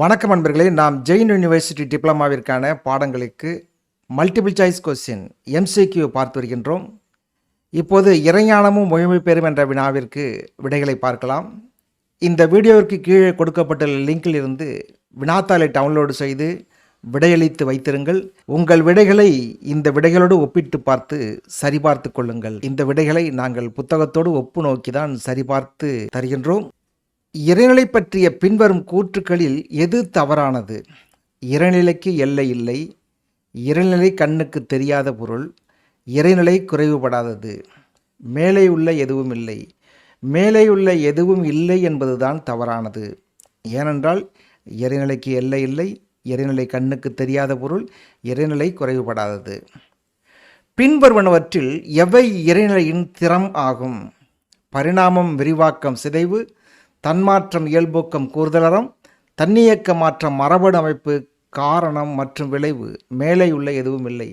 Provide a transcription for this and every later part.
வணக்கம் நண்பர்களே நாம் ஜெயின் யூனிவர்சிட்டி டிப்ளமாவிற்கான பாடங்களுக்கு மல்டிபிள் சாய்ஸ் கொஸ்டின் எம்சிக்யூ பார்த்து வருகின்றோம். இப்போது இறைஞானமும் முழுமை பெறும் என்ற வினாவிற்கு விடைகளை பார்க்கலாம். இந்த வீடியோவிற்கு கீழே கொடுக்கப்பட்டுள்ள லிங்கில் இருந்து வினாத்தாளை டவுன்லோடு செய்து விடையளித்து வைத்திருங்கள். உங்கள் விடைகளை இந்த விடைகளோடு ஒப்பிட்டு பார்த்து சரிபார்த்து கொள்ளுங்கள். இந்த விடைகளை நாங்கள் புத்தகத்தோடு ஒப்பு நோக்கி தான் சரிபார்த்து தருகின்றோம். இறைநிலை பற்றிய பின்வரும் கூற்றுக்களில் எது தவறானது? இறைநிலைக்கு எல்லை இல்லை. இறைநிலை கண்ணுக்கு தெரியாத பொருள். இறைநிலை குறைவுபடாதது. மேலே உள்ள எதுவும் இல்லை. மேலே உள்ள எதுவும் இல்லை என்பதுதான் தவறானது. ஏனென்றால் இறைநிலைக்கு எல்லை இல்லை. இறைநிலை கண்ணுக்கு தெரியாத பொருள். இறைநிலை குறைவுபடாதது. பின்வருவனவற்றில் எவை இறைநிலையின் திறம் ஆகும்? பரிணாமம் விரிவாக்கம் சிதைவு தன்மாற்றம் இயல்பூக்கம் கூறுதலறம் தன்னியக்க மாற்றம் மரபணு அமைப்பு காரணம் மற்றும் விளைவு மேலே உள்ள எதுவும் இல்லை.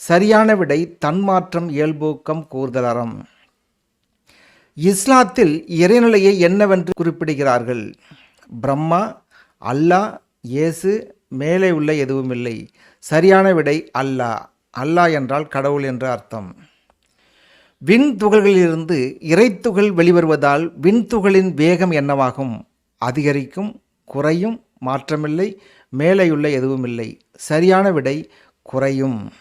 சரியான விடை தன்மாற்றம் இயல்பூக்கம் கூறுதலறம் இஸ்லாத்தில் இறைநிலையை என்னவென்று குறிப்பிடுகிறார்கள்? பிரம்மா அல்லாஹ் இயேசு மேலே உள்ள எதுவும் இல்லை. சரியான விடை அல்லாஹ். அல்லாஹ் என்றால் கடவுள் என்று அர்த்தம். விண்துகள்களிலிருந்து இறைத்துகள் வெளிவருவதால் விண்துகளின் வேகம் என்னவாகும்? அதிகரிக்கும் குறையும் மாற்றமில்லை மேலேயுள்ள எதுவும் இல்லை சரியான விடை குறையும்.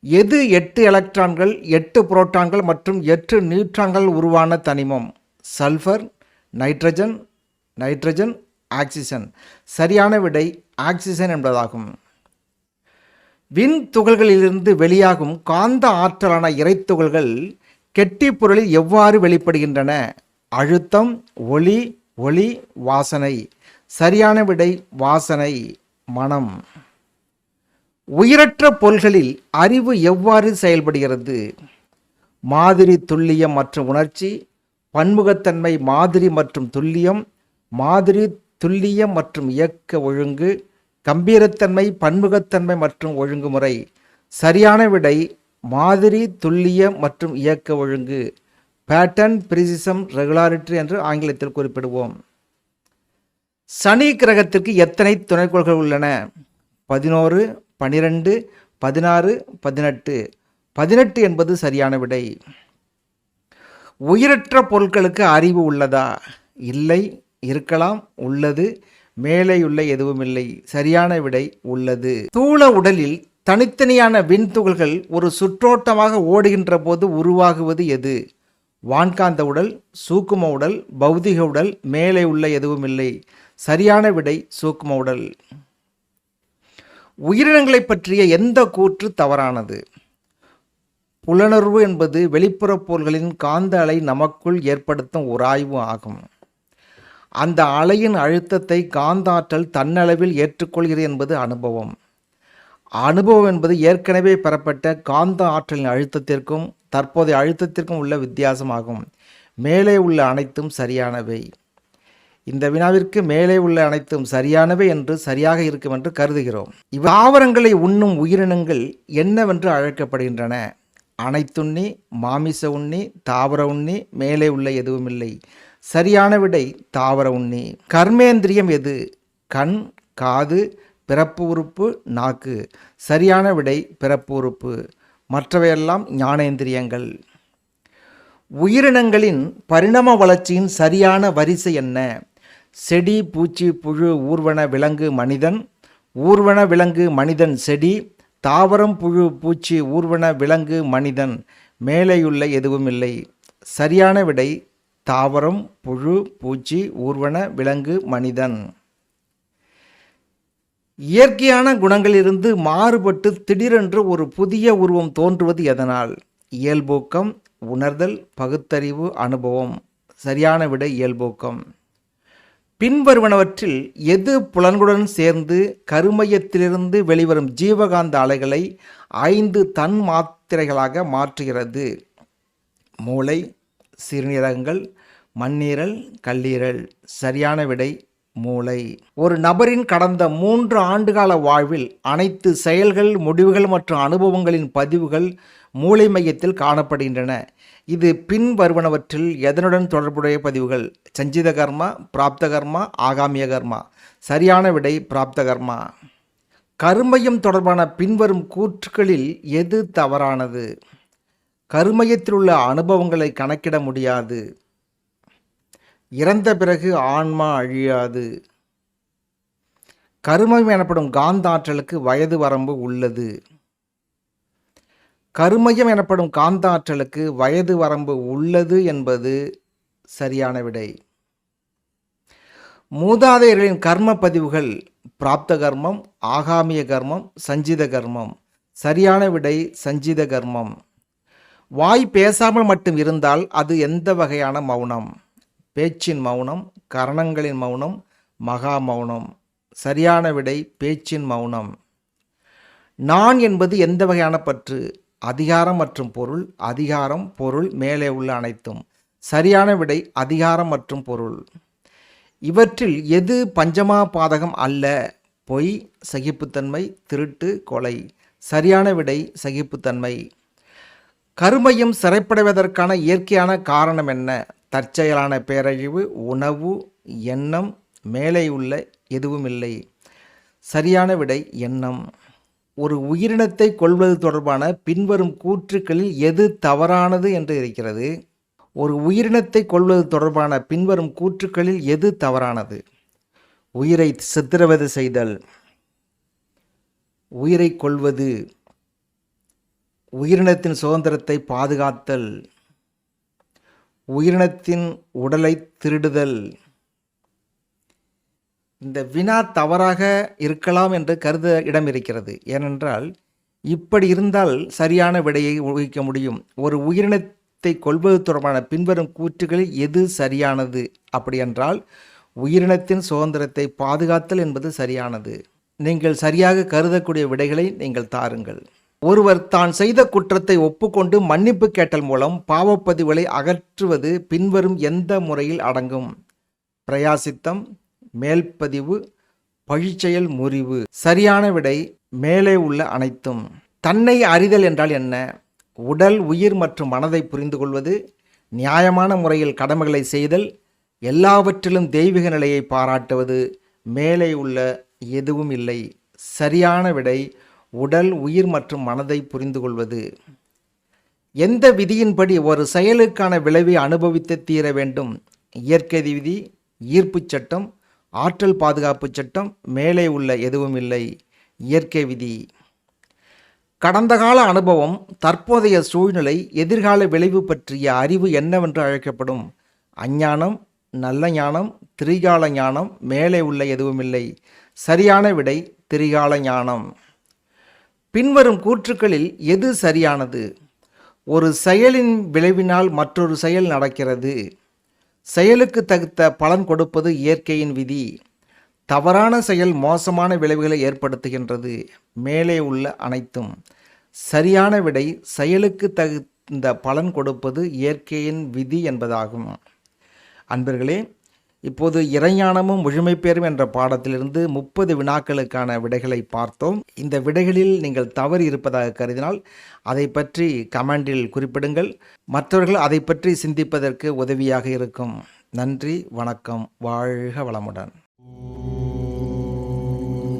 எது எட்டு எலக்ட்ரான்கள் எட்டு புரோட்டான்கள் மற்றும் எட்டு நியூட்ரான்கள் உருவான தனிமம்? சல்ஃபர் நைட்ரஜன் நைட்ரஜன் ஆக்சிஜன் சரியான விடை ஆக்சிஜன் என்பதாகும். விண் துகள்களிலிருந்து வெளியாகும் காந்த ஆற்றலான இறைத்துகள்கள் கெட்டி பொருளில் எவ்வாறு வெளிப்படுகின்றன? அழுத்தம் ஒளி ஒளி வாசனை. சரியான விடை வாசனை மனம். உயிரற்ற பொருள்களில் அறிவு எவ்வாறு செயல்படுகிறது? மாதிரி துல்லியம் மற்றும் உணர்ச்சி. பன்முகத்தன்மை மாதிரி மற்றும் துல்லியம். மாதிரி துல்லியம் மற்றும் இயக்க ஒழுங்கு. கம்பீரத்தன்மை பன்முகத்தன்மை மற்றும் ஒழுங்குமுறை. சரியான விடை மாதிரி துல்லியம் மற்றும் இயக்க ஒழுங்கு. பேட்டர்ன் பிரிசிசம் ரெகுலாரிட்டி என்று ஆங்கிலத்தில் குறிப்பிடுவோம். சனி கிரகத்திற்கு எத்தனை துணைக்கோள்கள் உள்ளன? பதினோரு பனிரெண்டு பதினாறு பதினெட்டு. பதினெட்டு என்பது சரியான விடை. உயிரற்ற பொருட்களுக்கு அறிவு உள்ளதா? இல்லை இருக்கலாம் உள்ளது. மேலேயுள்ள எதுவுமில்லை சரியான விடை உள்ளது. தூள உடலில் தனித்தனியான விண்துகள்கள் ஒரு சுற்றோட்டமாக ஓடுகின்ற போது உருவாகுவது எது? வான்காந்த உடல் சூக்கும உடல் பௌதிக உடல் மேலே உள்ள எதுவும் இல்லை. சரியான விடை சூக்கும உடல். உயிரினங்களை பற்றிய எந்த கூற்று தவறானது? புலனர்வு என்பது வெளிப்புறப் பொருள்களின் காந்த அலை நமக்குள் ஏற்படுத்தும் உராய்வு ஆகும். அந்த அலையின் அழுத்தத்தை காந்தாற்றல் தன்னளவில் ஏற்றுக்கொள்கிறது என்பது அனுபவம். அனுபவம் என்பது ஏற்கனவே பெறப்பட்ட காந்த ஆற்றலின் அழுத்தத்திற்கும் தற்போதைய அழுத்தத்திற்கும் உள்ள வித்தியாசமாகும். மேலே உள்ள அனைத்தும் சரியானவை. இந்த வினாவிற்கு மேலே உள்ள அனைத்தும் சரியானவை என்று சரியாக இருக்கும் என்று கருதுகிறோம். இவ் தாவரங்களை உண்ணும் உயிரினங்கள் என்னவென்று அழைக்கப்படுகின்றன. அனைத்துண்ணி மாமிச உண்ணி தாவர உண்ணி மேலே உள்ள எதுவும் இல்லை சரியான விடை தாவர உண்ணி. கர்மேந்திரியம் எது? கண் காது பிறப்பு உறுப்பு நாக்கு. சரியான விடை பிறப்பு உறுப்பு. மற்றவையெல்லாம் ஞானேந்திரியங்கள். உயிரினங்களின் பரிணாம வளர்ச்சியின் சரியான வரிசை என்ன? செடி பூச்சி புழு ஊர்வன விலங்கு மனிதன். ஊர்வன விலங்கு மனிதன் செடி. தாவரம் புழு பூச்சி ஊர்வன விலங்கு மனிதன். மேலேயுள்ள எதுவும் இல்லை சரியான விடை தாவரம் புழு பூச்சி ஊர்வன விலங்கு மனிதன். இயற்கையான குணங்களிலிருந்து மாறுபட்டு திடீரென்று ஒரு புதிய உருவம் தோன்றுவது எதனால்? இயல்பூக்கம் உணர்தல் பகுத்தறிவு அனுபவம். சரியான விட இயல்பூக்கம். பின்வருவனவற்றில் எது புலன்களுடன் சேர்ந்து கருமையத்திலிருந்து வெளிவரும் ஜீவகாந்த அலைகளை ஐந்து தன் மாத்திரைகளாக மாற்றுகிறது? மூளை சிறுநீரகங்கள் மண்ணீரல் கல்லீரல் சரியான விடை மூளை. ஒரு நபரின் கடந்த மூன்று ஆண்டுகால வாழ்வில் அனைத்து செயல்கள் முடிவுகள் மற்றும் அனுபவங்களின் பதிவுகள் மூளை மையத்தில் காணப்படுகின்றன. இது பின் வருவனவற்றில் எதனுடன் தொடர்புடைய பதிவுகள்? சஞ்சித கர்மா பிராப்த கர்மா ஆகாமிய கர்மா. சரியான விடை பிராப்த கர்மா. கருமையம் தொடர்பான பின்வரும் கூற்றுக்களில் எது தவறானது? கருமையத்தில் உள்ள அனுபவங்களை கணக்கிட முடியாது. இறந்த பிறகு ஆன்மா அழியாது. கருமம் எனப்படும் காந்தாற்றலுக்கு வயது வரம்பு உள்ளது. கருமயம் எனப்படும் காந்தாற்றலுக்கு வயது வரம்பு உள்ளது என்பது சரியான விடை. மூதாதையர்களின் கர்ம பதிவுகள் பிராப்த கர்மம் ஆகாமிய கர்மம் சஞ்சித கர்மம். சரியான விடை சஞ்சித கர்மம். வாய் பேசாமல் மட்டும் இருந்தால் அது எந்த வகையான மௌனம்? பேச்சின் மௌனம் கரணங்களின் மௌனம் மகா மௌனம். சரியான விடை பேச்சின் மௌனம். நான் என்பது எந்த வகையான பற்று? அதிகாரம் மற்றும் பொருள் அதிகாரம் பொருள் மேலே உள்ள அனைத்தும். சரியான விடை அதிகாரம் மற்றும் பொருள். இவற்றில் எது பஞ்சமா பாதகம் அல்ல? பொய் சகிப்புத்தன்மை திருட்டு கொலை. சரியான விடை சகிப்புத்தன்மை. கருமையும் சிறைப்படைவதற்கான இயற்கையான காரணம் என்ன? தற்செயலான பேரழிவு உணவு எண்ணம் மேலே உள்ள எதுவும் இல்லை சரியான விடை எண்ணம். ஒரு உயிரினத்தை கொள்வது தொடர்பான பின்வரும் கூற்றுக்களில் எது தவறானது என்று இருக்கிறது? ஒரு உயிரினத்தை கொள்வது தொடர்பான பின்வரும் கூற்றுக்களில் எது தவறானது? உயிரை சித்திரவதை செய்தல். உயிரை கொள்வது உயிரினத்தின் சுதந்திரத்தை பாதுகாத்தல். உயிரினத்தின் உடலை திருடுதல். இந்த வினா தவறாக இருக்கலாம் என்று கருத இடம் இருக்கிறது ஏனென்றால் இப்படி இருந்தால் சரியான விடையை ஊகிக்க முடியும். ஒரு உயிரினத்தை கொள்வது தொடர்பான பின்வரும் கூற்றுகளில் எது சரியானது? அப்படியென்றால் உயிரினத்தின் சுதந்திரத்தை பாதுகாத்தல் என்பது சரியானது. நீங்கள் சரியாக கருதக்கூடிய விடைகளை நீங்கள் தாருங்கள். ஒருவர் தான் செய்த குற்றத்தை ஒப்புக்கொண்டு மன்னிப்பு கேட்டல் மூலம் பாவப்பதிவுகளை அகற்றுவது பின்வரும் எந்த முறையில் அடங்கும்? பிரயாசித்தம் மேல்பதிவு பழிச்செயல் முறிவு சரியான விடை மேலே உள்ள அனைத்தும். தன்னை அறிதல் என்றால் என்ன? உடல் உயிர் மற்றும் மனதை புரிந்து கொள்வது நியாயமான முறையில் கடமைகளை செய்தல் எல்லாவற்றிலும் தெய்வீக நிலையை பாராட்டுவது மேலே உள்ள எதுவும் இல்லை. சரியான விடை உடல் உயிர் மற்றும் மனதை புரிந்து கொள்வது எந்த விதியின்படி ஒரு செயலுக்கான விளைவை அனுபவித்து தீர வேண்டும்? இயற்கை விதி ஈர்ப்புச் சட்டம் ஆற்றல் பாதுகாப்பு சட்டம் மேலே உள்ள எதுவும் இல்லை. இயற்கை விதி. கடந்த கால அனுபவம் தற்போதைய சூழ்நிலை எதிர்கால விளைவு பற்றிய அறிவு என்னவென்று அழைக்கப்படும்? அஞ்ஞானம் நல்ல ஞானம் திரிகால ஞானம் மேலே உள்ள எதுவும் இல்லை. சரியான விடை திரிகால ஞானம். பின்வரும் கூற்றுக்களில் எது சரியானது? ஒரு செயலின் விளைவினால் மற்றொரு செயல் நடக்கிறது. செயலுக்கு தகுத்த பலன் கொடுப்பது இயற்கையின் விதி. தவறான செயல் மோசமான விளைவுகளை ஏற்படுத்துகின்றது. மேலே உள்ள அனைத்தும். சரியான விடை செயலுக்கு தகுந்த பலன் கொடுப்பது இயற்கையின் விதி என்பதாகும். அன்பர்களே இப்போது இறைஞானமும் முழுமைப்பேரும் என்ற பாடத்திலிருந்து முப்பது வினாக்களுக்கான விடைகளை பார்த்தோம். இந்த விடைகளில் நீங்கள் தவறு இருப்பதாக கருதினால் அதை பற்றி கமெண்டில் குறிப்பிடுங்கள். மற்றவர்கள் அதை பற்றி சிந்திப்பதற்கு உதவியாக இருக்கும். நன்றி வணக்கம் வாழ்க வளமுடன்.